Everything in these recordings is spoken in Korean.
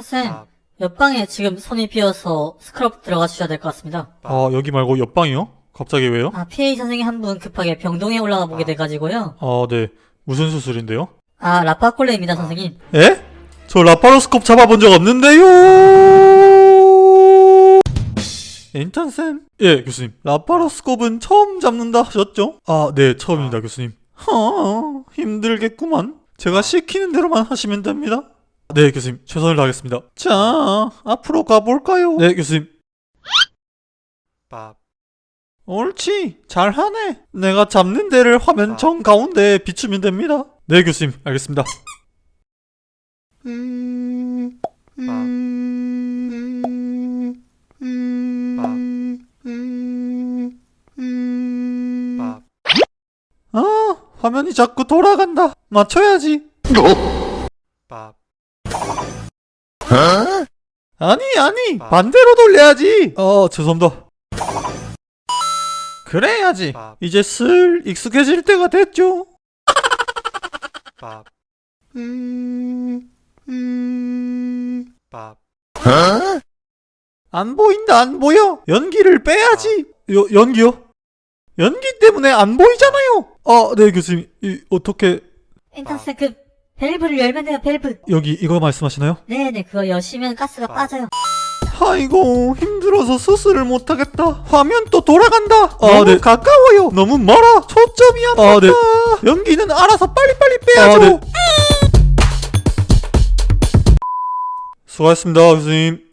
인턴쌤, 옆방에 지금 손이 비어서 스크럽 들어가 주셔야 될 것 같습니다. 아, 여기 말고 옆방이요? 갑자기 왜요? 아, PA 선생님 한 분 급하게 병동에 올라가 보게 돼가지고요. 아, 네. 무슨 수술인데요? 아, 라파콜레입니다, 선생님. 에? 저 라파로스컵 잡아본 적 없는데요. 인턴쌤? 예, 교수님. 라파로스컵은 처음 잡는다 하셨죠? 아, 네, 처음입니다, 교수님. 허, 힘들겠구만. 제가 시키는 대로만 하시면 됩니다. 네, 교수님. 최선을 다하겠습니다. 자, 앞으로 가볼까요? 네, 교수님. 옳지. 잘하네. 내가 잡는 데를 화면 정 가운데에 비추면 됩니다. 네, 교수님. 알겠습니다. 음, 음, 음, 음, 음. 아, 화면이 자꾸 돌아간다. 맞춰야지. 아니, 아니. 반대로 돌려야지. 어, 죄송합니다. 그래야지. 이제 슬 익숙해질 때가 됐죠. 음, 음. 안 보인다, 안 보여. 연기를 빼야지. 여, 연기요? 연기 때문에 안 보이잖아요. 아, 네, 교수님. 이, 어떻게, 인턴쌤, 그, 밸브를 열면 돼요, 밸브. 여기 이거 말씀하시나요? 네네, 그거 여시면 가스가 빠져요. 아이고, 힘들어서 수술을 못하겠다. 화면 또 돌아간다. 너무 가까워요. 너무 멀어. 초점이 안 맞다. 연기는 알아서 빨리빨리 빼야죠. 수고하셨습니다, 교수님.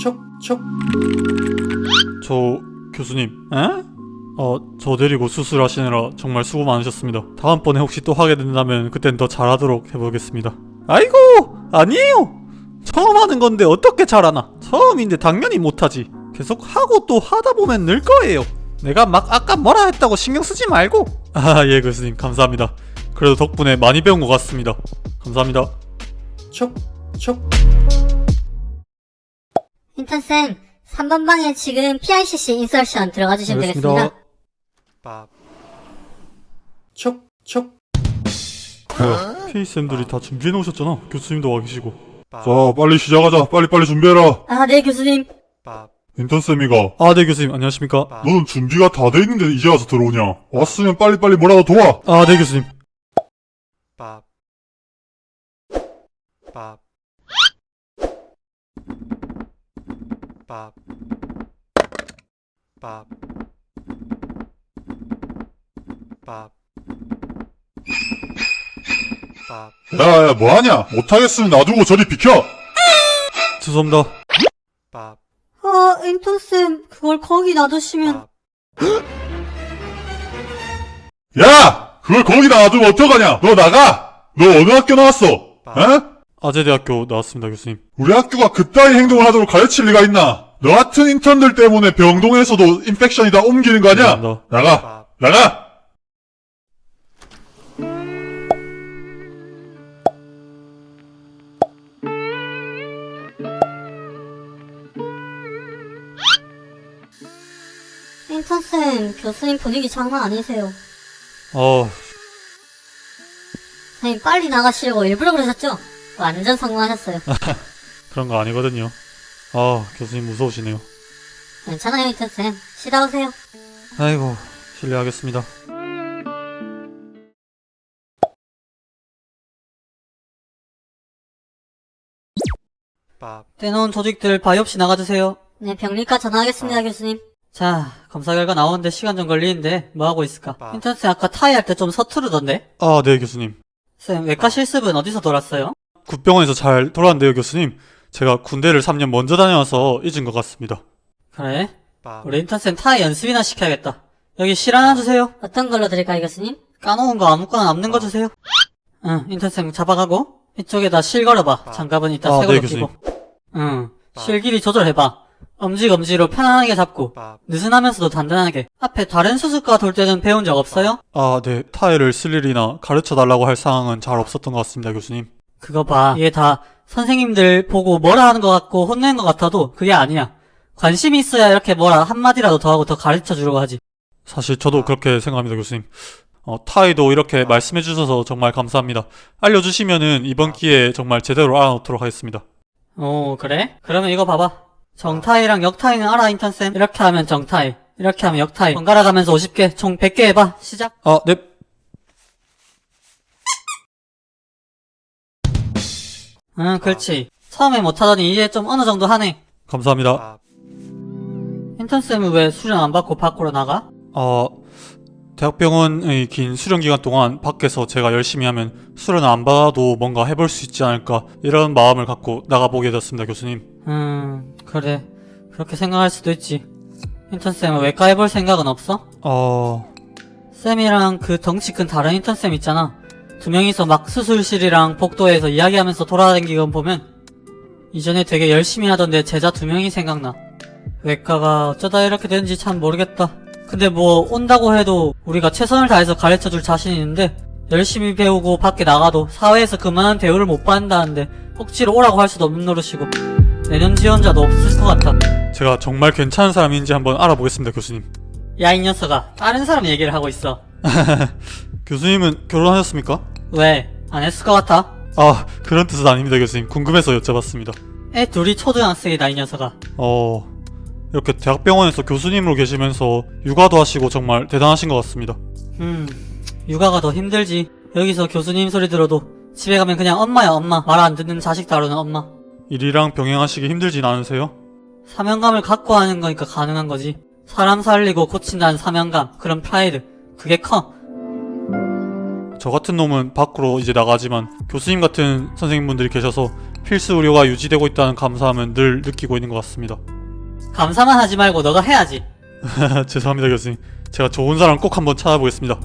촉촉 저 교수님, 에? 어, 저 데리고 수술하시느라 정말 수고 많으셨습니다. 다음번에 혹시 또 하게 된다면 그땐 더 잘하도록 해보겠습니다. 아이고, 아니에요. 처음 하는 건데 어떻게 잘하나? 처음인데 당연히 못하지. 계속 하고 또 하다 보면 늘 거예요. 내가 막 아까 뭐라 했다고 신경 쓰지 말고. 아, 예, 교수님 감사합니다. 그래도 덕분에 많이 배운 것 같습니다. 감사합니다. 촉 촉 인턴쌤, 3번 방에 지금 PICC 인설션 들어가 주시면 되겠습니다. 촉촉 뭐야, K쌤들이 다 준비해 놓으셨잖아. 교수님도 와 계시고. 자, 빨리 시작하자. 빨리 빨리 준비해라. 아, 네, 교수님. 인턴쌤이가. 아, 네, 교수님. 안녕하십니까? 너는 준비가 다 돼 있는데 이제 와서 들어오냐? 왔으면 빨리 빨리 뭐라도 도와. 아, 네, 교수님. 야, 야, 뭐하냐? 못하겠으면 놔두고 저리 비켜! 죄송합니다. 어, 인턴쌤, 그걸 거기 놔두시면. 야! 그걸 거기다 놔두면 어떡하냐? 너 나가! 너 어느 학교 나왔어? 에? 아재대학교 나왔습니다, 교수님. 우리 학교가 그따위 행동을 하도록 가르칠 리가 있나? 너 같은 인턴들 때문에 병동에서도 인펙션이 다 옮기는 거 아니야? 죄송합니다. 나가! 나가! 인턴쌤, 교수님 분위기 장난 아니세요. 어, 선생님, 빨리 나가시려고 일부러 그러셨죠? 완전 성공하셨어요. 그런 거 아니거든요. 아, 교수님 무서우시네요. 괜찮아요, 인턴쌤. 쉬다 오세요. 아이고, 실례하겠습니다. 떼놓은 조직들 바이옵시 나가주세요. 네, 병리과 전화하겠습니다, 교수님. 자, 검사 결과 나오는데 시간 좀 걸리는데 뭐 하고 있을까? 인턴 쌤 아까 타이 할 때 좀 서투르던데? 아, 네, 교수님. 쌤, 외과 실습은 어디서 돌았어요? 굿병원에서 잘 돌아왔는데요, 교수님. 제가 군대를 3년 먼저 다녀와서 잊은 것 같습니다. 그래? 우리 인턴쌤 타이 연습이나 시켜야겠다. 여기 실 하나 주세요. 어떤 걸로 드릴까요, 교수님? 까놓은 거 아무거나 남는 거 주세요. 응, 인턴쌤 잡아가고 이쪽에다 실 걸어봐. 장갑은 이따 아, 새 걸로 네, 끼고. 응, 실 길이 조절해봐. 엄지검지로 편안하게 잡고 느슨하면서도 단단하게. 앞에 다른 수술과 돌 때는 배운 적 없어요? 아, 네. 타일을 쓸 일이나 가르쳐 달라고 할 상황은 잘 없었던 것 같습니다, 교수님. 그거 봐. 이게 다 선생님들 보고 뭐라 하는 것 같고 혼내는 것 같아도 그게 아니야. 관심이 있어야 이렇게 뭐라 한마디라도 더 하고 더 가르쳐 주려고 하지. 사실 저도 그렇게 생각합니다, 교수님. 어, 타이도 이렇게 말씀해 주셔서 정말 감사합니다. 알려주시면은 이번 기회에 정말 제대로 알아놓도록 하겠습니다. 오, 그래? 그러면 이거 봐봐. 정타이랑 역타이는 알아, 인턴쌤? 이렇게 하면 정타이, 이렇게 하면 역타이. 번갈아 가면서 50개, 총 100개 해봐. 시작. 아, 네. 응, 그렇지. 처음에 못하더니 이제 좀 어느 정도 하네. 감사합니다. 인턴쌤은 왜 수련 안 받고 밖으로 나가? 어, 대학병원의 긴 수련 기간 동안 밖에서 제가 열심히 하면 수련 안 받아도 뭔가 해볼 수 있지 않을까 이런 마음을 갖고 나가보게 됐습니다, 교수님. 음, 그래. 그렇게 생각할 수도 있지. 인턴쌤은 외과 해볼 생각은 없어? 어, 쌤이랑 그 덩치 큰 다른 인턴쌤 있잖아. 두 명이서 막 수술실이랑 복도에서 이야기하면서 돌아다니건 보면 이전에 되게 열심히 하던데 제자 두 명이 생각나. 외과가 어쩌다 이렇게 된지 참 모르겠다. 근데 뭐 온다고 해도 우리가 최선을 다해서 가르쳐 줄 자신이 있는데 열심히 배우고 밖에 나가도 사회에서 그만한 대우를 못 받는다는데 억지로 오라고 할 수도 없는 노릇이고 내년 지원자도 없을 것 같아. 제가 정말 괜찮은 사람인지 한번 알아보겠습니다, 교수님. 야 이 녀석아 다른 사람 얘기를 하고 있어. 교수님은 결혼하셨습니까? 왜? 안 했을 것 같아? 아, 그런 뜻은 아닙니다, 교수님. 궁금해서 여쭤봤습니다. 애 둘이 초등학생이다 이 녀석아. 어, 이렇게 대학병원에서 교수님으로 계시면서 육아도 하시고 정말 대단하신 것 같습니다. 음, 육아가 더 힘들지. 여기서 교수님 소리 들어도 집에 가면 그냥 엄마야 엄마. 말 안 듣는 자식 다루는 엄마. 일이랑 병행하시기 힘들진 않으세요? 사명감을 갖고 하는 거니까 가능한 거지. 사람 살리고 고친다는 사명감, 그런 프라이드. 그게 커. 저 같은 놈은 밖으로 이제 나가지만 교수님 같은 선생님분들이 계셔서 필수 의료가 유지되고 있다는 감사함은 늘 느끼고 있는 것 같습니다. 감사만 하지 말고 너가 해야지. 죄송합니다, 교수님. 제가 좋은 사람 꼭 한번 찾아보겠습니다.